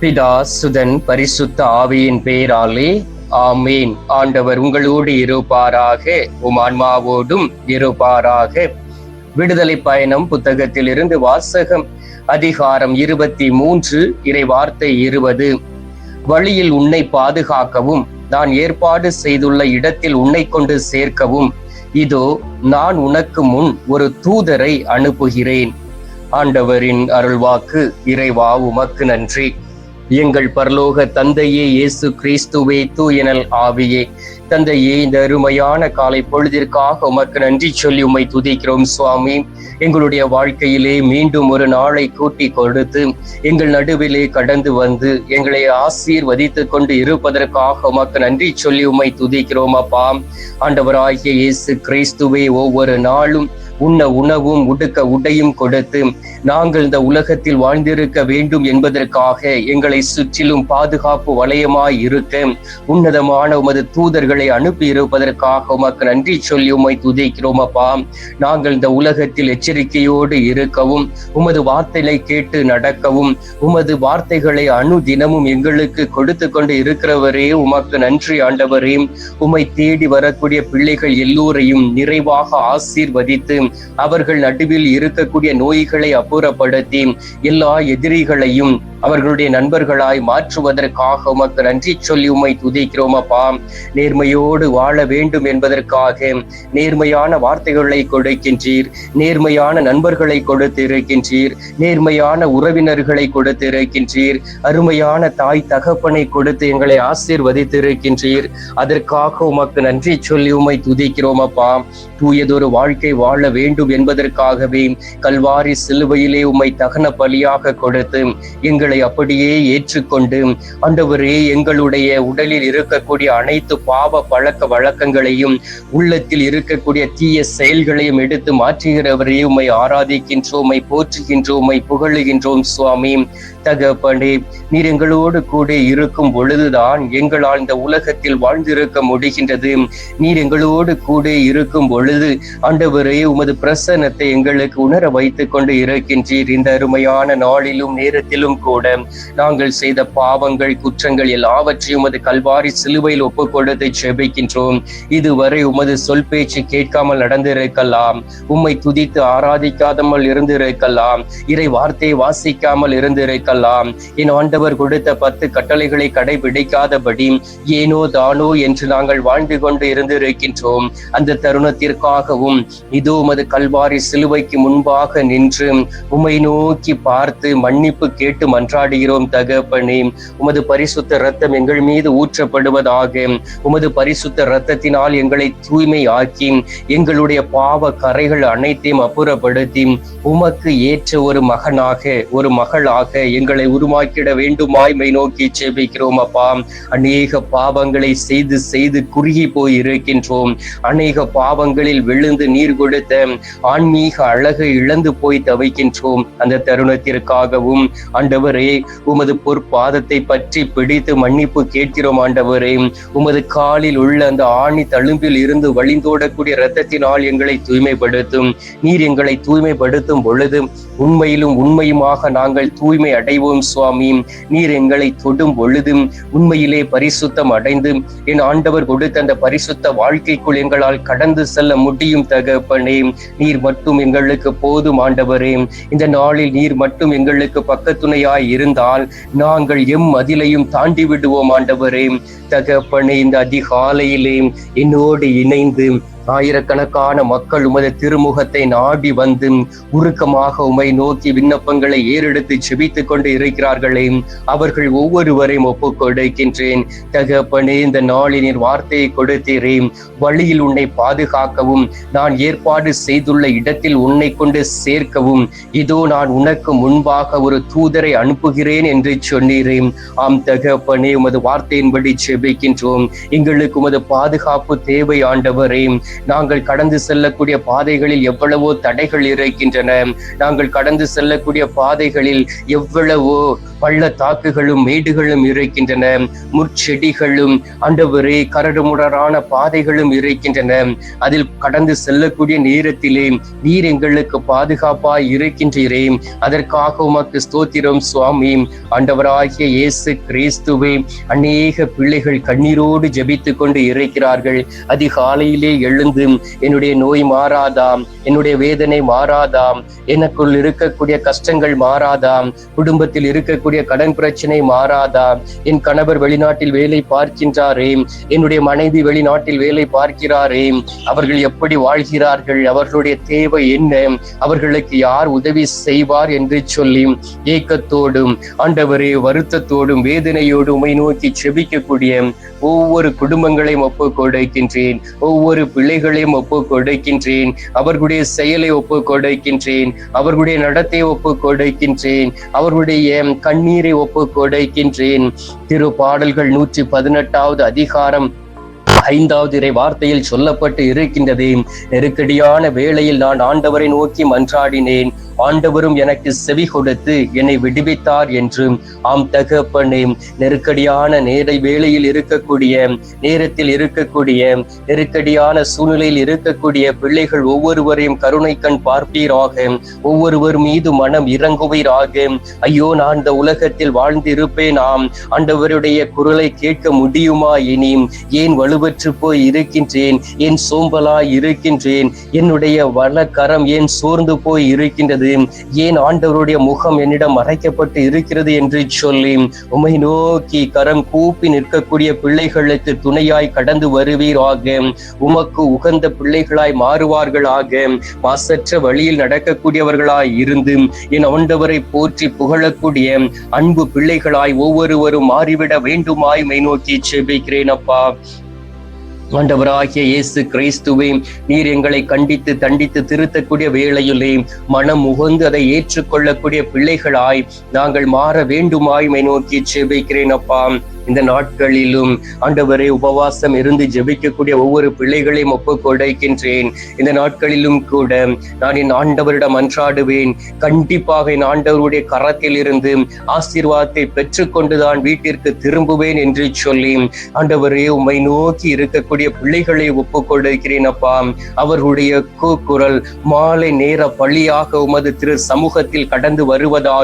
பிதா சுதன் பரிசுத்த ஆவியின் பெயராலே ஆமேன். ஆண்டவர் உங்களோடு இருப்பாராக உம் ஆன்மாவோடும் இருப்பாராக. விடுதலை பயணம் புத்தகத்தில் இருந்து வாசகம் அதிகாரம் இருபத்தி மூன்று இறை வார்த்தை இருபது. வழியில் உன்னை பாதுகாக்கவும் நான் ஏற்பாடு செய்துள்ள இடத்தில் உன்னை கொண்டு சேர்க்கவும். இதோ நான் உனக்கு முன் ஒரு தூதரை அனுப்புகிறேன். ஆண்டவரின் அருள்வாக்கு இறைவா உமக்கு நன்றி. எங்கள் பரலோக தந்தையே இயேசு கிறிஸ்துவே தூயனல் ஆவியே. தந்தையே இந்த அருமையான காலை பொழுதிற்காக உமக்கு நன்றி சொல்லி உம்மை துதிக்கிறோம் சுவாமி. எங்களுடைய வாழ்க்கையிலே மீண்டும் ஒரு நாளை கூட்டி கொடுத்து எங்கள் நடுவிலே கடந்து வந்து எங்களை ஆசீர்வதித்து கொண்டு இருப்பதற்காக உமக்கு நன்றி சொல்லி உம்மை துதிக்கிறோம் அப்பா. ஆண்டவராகிய இயேசு கிறிஸ்துவே ஒவ்வொரு நாளும் உண்ண உணவும் உடுக்க உடையும் கொடுத்து நாங்கள் இந்த உலகத்தில் வாழ்ந்திருக்க வேண்டும் என்பதற்காக எங்களை சுற்றிலும் பாதுகாப்பு வளையமாய் இருக்க. உன்னதமான உமது தூதர்களை அனுப்பி இருப்பதற்காக உமக்கு நன்றி சொல்லி உம்மை துதிக்கிறோம் அப்பா. நாங்கள் இந்த உலகத்தில் எச்சரிக்கையோடு இருக்கவும் உமது வார்த்தைகளை கேட்டு நடக்கவும் உமது வார்த்தைகளை அணு தினமும் எங்களுக்கு கொடுத்து கொண்டு இருக்கிறவரே உமக்கு நன்றி ஆண்டவரே. உம்மை தேடி வரக்கூடிய பிள்ளைகள் எல்லோரையும் நிறைவாக ஆசீர்வதித்து அவர்கள் நடுவில் இருக்கக்கூடிய நோய்களை அப்புறப்படுத்தி எல்லா எதிரிகளையும் அவர்களுடைய நண்பர்களாய் மாற்றுவதற்காக உமக்கு நன்றி சொல்லி உம்மை துதிக்கிறோம் அப்பா. நேர்மையோடு வாழ வேண்டும் என்பதற்காக நேர்மையான வார்த்தைகளை கொடுக்கின்றீர். நேர்மையான நண்பர்களை கொடுத்து இருக்கின்றீர். நேர்மையான உறவினர்களை கொடுத்து இருக்கின்றீர். அருமையான தாய் தகப்பனை கொடுத்து எங்களை ஆசீர்வதித்து இருக்கின்றீர். அதற்காக உமக்கு நன்றி சொல்லி உம்மை துதிக்கிறோம் அப்பா. தூயதொரு வாழ்க்கை வாழ வேண்டும் என்பதற்காகவே கல்வாரி சிலுவையிலே உம்மை தகன பலியாக கொடுத்து எங்களை அப்படியே ஏற்றுக்கொண்டு ஆண்டவரே எங்களுடைய உடலில் இருக்கக்கூடிய அனைத்து பாவ பழக்க வழக்கங்களையும் உள்ளத்தில் இருக்கக்கூடிய தீய செயல்களையும் எடுத்து மாற்றுகிறவரே உம்மை ஆராதிக்கின்றோம் உம்மை போற்றுகின்றோம் உம்மை புகழுகின்றோம் சுவாமி. தகப்பனே நீர் எங்களோடு கூட இருக்கும் பொழுதுதான் எங்களால் இந்த உலகத்தில் வாழ்ந்திருக்க முடிகின்றது. நீர் எங்களோடு கூட இருக்கும் பொழுது ஆண்டவரே உமது பிரசன்னத்தை எங்களுக்கு உணர வைத்துக் கொண்டு இருக்கின்றீர். இந்த அருமையான நாளிலும் நேரத்திலும் கூட கூட நாங்கள் செய்த பாவங்கள் குற்றங்கள் எல்லாவற்றையும் உமது கல்வாரி சிலுவையில் ஒப்புக் கொடுத்து செபிக்கின்றோம் இதுவரை உமது சொல் பேச்சு கேட்காமல் நடந்திருக்கலாம். உம்மை துதித்து ஆராதிக்காதமல் இருந்திருக்கலாம். இறை வார்த்தையை வாசிக்காமல் இருந்திருக்கலாம். என் ஆண்டவர் கொடுத்த பத்து கட்டளைகளை கடைபிடிக்காதபடி ஏனோ தானோ என்று நாங்கள் வாழ்ந்து கொண்டு இருந்திருக்கின்றோம். அந்த தருணத்திற்காகவும் இதோ உமது கல்வாரி சிலுவைக்கு முன்பாக நின்று உம்மை நோக்கி பார்த்து மன்னிப்பு கேட்டு மன்றாடுகிறோம் தகப்பனே. உமது பரிசுத்த ரத்தம் எங்கள் மீது ஊற்றப்படுவதாக. உமது பரிசுத்த ரத்தத்தினால் எங்களை தூய்மை ஆக்கி எங்களுடைய பாவ கரைகள் அனைத்தையும் அப்புறப்படுத்தி உமக்கு ஏற்ற ஒரு மகனாக ஒரு மகளாக எங்களை உருவாக்கிட வேண்டுமாய்மை நோக்கி செபிக்கிறோம் அப்பா. அநேக பாவங்களை செய்து செய்து குறுகி போய் இருக்கின்றோம் அநேக பாவங்களில் விழுந்து நீர் கொடுத்த ஆன்மீக அழகை இழந்து போய் தவிக்கின்றோம். அந்த தருணத்திற்காகவும் ஆண்டவர் ஆண்டவரே உமது பொற்பாதத்தை பற்றி பிடித்து மன்னிப்பு கேட்கிறோம் ஆண்டவரே. உமது காலில் உள்ள அந்த ஆணி தழும்பில் இருந்து வழிந்தோடக்கூடிய இரத்தத்தினால் எங்களை தூய்மைப்படுத்தும். நீர் எங்களை தூய்மைப்படுத்தும் பொழுது உண்மையிலும் உண்மையுமாக நாங்கள் தூய்மை அடைவோம் சுவாமி. நீர் எங்களை தொடும் பொழுதும் உண்மையிலே பரிசுத்தம் அடைந்து என் ஆண்டவர் கொடுத்த அந்த பரிசுத்த வாழ்க்கைக்குள் எங்களால் கடந்து செல்ல முடியும் தகப்பனே. நீர் மட்டும் எங்களுக்கு போதும் ஆண்டவரே. இந்த நாளில் நீர் மட்டும் எங்களுக்கு பக்கத்துணையாய் இருந்தால் நாங்கள் எம் அதிலையும் தாண்டி விடுவோம் ஆண்டவரே. தகப்பனே இந்த அதிகாலையிலே என்னோடு இணைந்து ஆயிரக்கணக்கான மக்கள் உமது திருமுகத்தை நாடி வந்து உருக்கமாக உமை நோக்கி விண்ணப்பங்களை ஏறெடுத்து செபித்துக் கொண்டு இருக்கிறார்களே. அவர்கள் ஒவ்வொருவரையும் ஒப்புக் கொடுக்கின்றேன். தகப்பனே இந்த நாளினின் வார்த்தையை கொடுத்தீரே. வழியில் உன்னை பாதுகாக்கவும் நான் ஏற்பாடு செய்துள்ள இடத்தில் உன்னை கொண்டு சேர்க்கவும் இதோ நான் உனக்கு முன்பாக ஒரு தூதரை அனுப்புகிறேன் என்று சொன்னீரேன் ஆம் தகப்பனே உமது வார்த்தையின்படி செபிக்கின்றோம். எங்களுக்கு உமது பாதுகாப்பு தேவை ஆண்டவரே. நாங்கள் கடந்து செல்லக்கூடிய பாதைகளில் எவ்வளவோ தடைகள் இருக்கின்றன. நாங்கள் கடந்து செல்லக்கூடிய பாதைகளில் எவ்வளவோ பள்ளத்தாக்குகளும் மேடுகளும் இருக்கின்றன முற்செடிகளும் அண்டவரே கரடுமுரடான பாதைகளும் இருக்கின்றன அதில் கடந்து செல்லக்கூடிய நேரத்திலே நீர் எங்களுக்கு பாதுகாப்பாய் இருக்கின்றீரே அதற்காக உமக்கு ஸ்தோத்திரம் சுவாமி. ஆண்டவராகிய இயேசு கிறிஸ்துவே அநேக பிள்ளைகள் கண்ணீரோடு ஜெபித்துக் கொண்டு இருக்கிறார்கள் அதிகாலையிலே எழுந்து என்னுடைய நோய் மாறாதாம் என்னுடைய வேதனை மாறாதாம் எனக்குள் இருக்கக்கூடிய கஷ்டங்கள் மாறாதாம் குடும்பத்தில் இருக்கக்கூடிய என்னுடைய கடன் பிரச்சனை மாறாதா? என் கணவர் வெளிநாட்டில் வேலை பார்க்கின்றாரே. என்னுடைய மனைவி வெளிநாட்டில் வேலை பார்க்கிறாரே. அவர்கள் எப்படி வாழ்கிறார்கள்? அவர்களுடைய தேவை என்ன? அவர்களுக்கு யார் உதவி செய்வார் என்று சொல்லி ஏக்கத்தோடும் ஆண்டவரே வருத்தத்தோடும் வேதனையோடும் உமை நோக்கி செபிக்கக்கூடிய ஒவ்வொரு குடும்பங்களையும் ஒப்பு கொடுக்கின்றேன். ஒவ்வொரு பிள்ளைகளையும் ஒப்பு கொடுக்கின்றேன். அவர்களுடைய செயலை ஒப்பு கொடுக்கின்றேன். அவர்களுடைய நடத்தை ஒப்பு கொடுக்கின்றேன். அவர்களுடைய கண்ணீரை ஒப்பு கொடுக்கின்றேன். திரு பாடல்கள் நூற்றி பதினெட்டாவது அதிகாரம் ஐந்தாவது இறை வார்த்தையில் சொல்லப்பட்டு இருக்கின்றது. நெருக்கடியான வேளையில் நான் ஆண்டவரை நோக்கி மன்றாடினேன். ஆண்டவரும் எனக்கு செவி கொடுத்து என்னை விடுவித்தார் என்று ஆம் தகப்பனே நெருக்கடியான நேரை வேளையில் இருக்கக்கூடிய நேரத்தில் இருக்கக்கூடிய நெருக்கடியான சூழ்நிலையில் இருக்கக்கூடிய பிள்ளைகள் ஒவ்வொருவரையும் கருணை கண் பார்ப்பீராக. ஒவ்வொருவர் மீது மனம் இறங்குவீராக. ஐயோ நான் இந்த உலகத்தில் வாழ்ந்திருப்பேனாம் ஆண்டவருடைய குரலை கேட்க முடியுமா இனி? ஏன் வலுவற்று போய் இருக்கின்றேன்? ஏன் சோம்பலாய் இருக்கின்றேன்? என்னுடைய வளக்கரம் ஏன் சோர்ந்து போய் இருக்கின்றது? ஏன் ஆண்டவருடைய முகம் என்னிடம் மறைக்கப்பட்டு இருக்கிறது என்று சொல்லி உமை நோக்கி கரம் கூப்பி நிற்கக்கூடிய பிள்ளைகளுக்கு துணையாய் கடந்து வருவீராக. உமக்கு உகந்த பிள்ளைகளாய் மாறுவார்களாக. மாசற்ற வழியில் நடக்கக்கூடியவர்களாய் இருந்து என் ஆண்டவரை போற்றி புகழக்கூடிய அன்பு பிள்ளைகளாய் ஒவ்வொருவரும் மாறிவிட வேண்டுமாய் மை நோக்கி செபிக்கிறேன் அப்பா. ஆண்டவராகிய இயேசு கிறிஸ்துவே நீர் எங்களை கண்டித்து தண்டித்து திருத்தக்கூடிய வேளையிலே மனம் முகந்து அதை ஏற்றுக்கொள்ளக்கூடிய பிள்ளைகளாய் நாங்கள் மாற வேண்டுமாய் மை நோக்கி செபிக்கிறேன் அப்பா. இந்த நாட்களிலும் ஆண்டவரே உபவாசம் இருந்து ஜெபிக்கக்கூடிய ஒவ்வொரு பிள்ளைகளையும் ஒப்பு கொடுக்கின்றேன் இந்த நாட்களிலும் கூட நான் என் ஆண்டவரிடம் அன்றாடுவேன். கண்டிப்பாக என் ஆண்டவருடைய கரத்தில் இருந்து ஆசீர்வாதத்தை பெற்றுக்கொண்டுதான் வீட்டிற்கு திரும்புவேன் என்று சொல்லி ஆண்டவரே உம்மை நோக்கி இருக்கக்கூடிய பிள்ளைகளை ஒப்பு கொடுக்கிறேன் அப்பா. அவர்களுடைய கூக்குரல் மாலை நேர பள்ளியாக உமது திரு சமூகத்தில் கடந்து வருவதாக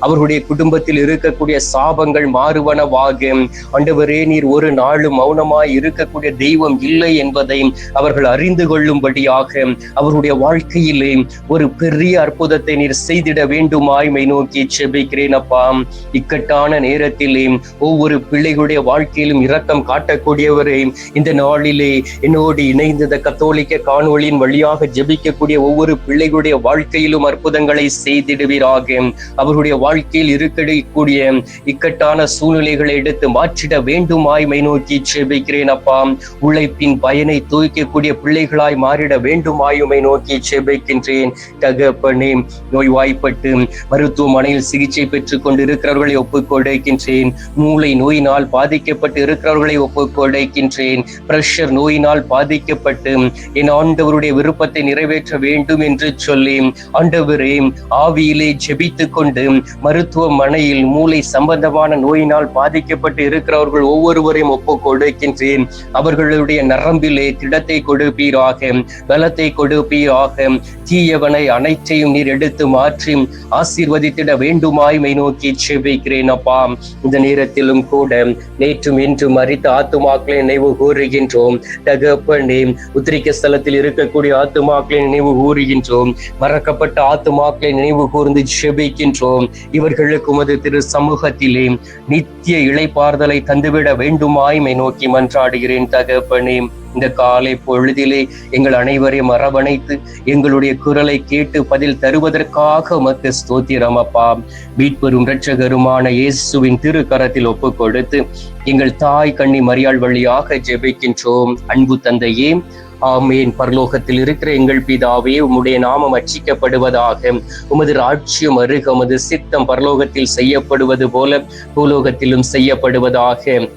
அவர்களுடைய குடும்பத்தில் இருக்கக்கூடிய சாபங்கள் மாறுவனவாக ஆண்டவரே நீர் ஒரு நாளும் மௌனமாய் இருக்கக்கூடிய தெய்வம் இல்லை என்பதை அவர்கள் அறிந்து கொள்ளும்படியாக அவருடைய வாழ்க்கையிலே ஒரு பெரிய அற்புதத்தை நீர் செய்திட வேண்டுமாய்மை நோக்கி செபிக்கிறேன் அப்பா. இக்கட்டான நேரத்திலே ஒவ்வொரு பிள்ளைகளுடைய வாழ்க்கையிலும் இரக்கம் காட்டக்கூடியவரே இந்த நாளிலே என்னோடு இணைந்த இந்த கத்தோலிக்க காணொளியின் வழியாக ஜெபிக்கக்கூடிய ஒவ்வொரு பிள்ளைகளுடைய வாழ்க்கையிலும் அற்புதங்களை செய்திடுவீராக. அவருடைய வாழ்க்கையில் இருக்கக்கூடிய இக்கட்டான சூழ்நிலைகளை எடுத்து எடுத்து மாற்றிட வேண்டுமாய் மை நோக்கி செபிக்கிறேன் அப்பா. உழைப்பின் பயனை தூக்கக்கூடிய பிள்ளைகளாய் மாறிட வேண்டுமாயுமை நோக்கி செபிக்கின்றேன். தகப்பனே நோய்வாய்ப்பட்டு மருத்துவமனையில் சிகிச்சை பெற்றுக் கொண்டு இருக்கிறவர்களை ஒப்புக் மூளை நோயினால் பாதிக்கப்பட்டு இருக்கிறவர்களை ஒப்புக்கொடைக்கின்றேன் பிரஷர் நோயினால் பாதிக்கப்பட்டு என் ஆண்டவருடைய விருப்பத்தை நிறைவேற்ற வேண்டும் என்று சொல்லி ஆண்டவரே ஆவியிலே ஜெபித்துக் கொண்டு மருத்துவமனையில் மூளை சம்பந்தமான நோயினால் பாதிக்கப்பட்டு இருக்கிறவர்கள் ஒவ்வொருவரையும் ஒப்பு கொடுக்கின்றேன் அவர்களுடைய நரம்பிலே திடத்தை கொடுப்பீராக பலத்தை கொடுப்பீராக. தீயவனை அனைத்தையும் நீர் எடுத்து மாற்றி ஆசீர்வதித்திட வேண்டுமாய் மை நோக்கி செபிக்கிறேன் அப்பா. இந்த நேரத்திலும் கூட நேற்றும் இன்றும் அறித்த ஆத்துமாக்களை நினைவு கூறுகின்றோம். தகப்பனே உத்திரிக்க ஸ்தலத்தில் இருக்கக்கூடிய ஆத்துமாக்களை நினைவு கூறுகின்றோம். மறக்கப்பட்ட ஆத்துமாக்களை நினைவு கூர்ந்து செபிக்கின்றோம் இவர்களுக்கு உமது திரு சமூகத்திலே நித்திய இளைப்பாறுதலை தந்துவிட வேண்டுமாய் நோக்கி மன்றாடுகிறேன் தகப்பனே. இந்த காலை பொழுதிலே எங்கள் அனைவரையும் அரவணைத்து எங்களுடைய குரலை கேட்டு பதில் தருவதற்காக உமக்கு ஸ்தோத்திரம் அப்பா. மீட்பெரும் இரட்சகருமான இயேசுவின் திருக்கரத்தில் ஒப்பு கொடுத்து எங்கள் தாய் கண்ணி மரியாள் வழியாக ஜெபிக்கின்றோம். அன்பு தந்தையே ஆமேன். பரலோகத்தில் இருக்கிற எங்கள் பிதாவே உம்முடைய நாமம் அச்சிக்கப்படுவதாக. உமது ராட்சியம் அருக உமது சித்தம் பரலோகத்தில் செய்யப்படுவது போல பூலோகத்திலும் செய்யப்படுவதாக.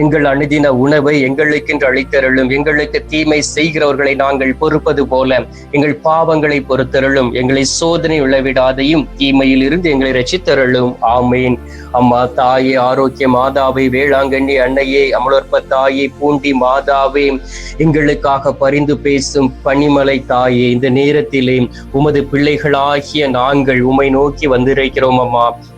எங்கள் அணுதின உணவை எங்களுக்கென்று அளித்தருளும். எங்களுக்கு தீமை செய்கிறவர்களை நாங்கள் பொறுப்பது போல எங்கள் பாவங்களை பொறுத்தருளும். எங்களை சோதனை விளைவிடாதையும் தீமையில் இருந்து எங்களை ரசித்தருளும் ஆமேன். அம்மா தாயே ஆரோக்கிய மாதாவை வேளாங்கண்ணி அன்னையே அமலோற்ப தாயே பூண்டி மாதாவே எங்களுக்காக பரிந்து பேசும் பனிமலை தாயே இந்த நேரத்திலே உமது பிள்ளைகளாகிய நாங்கள் உமை நோக்கி வந்திருக்கிறோம் அம்மா.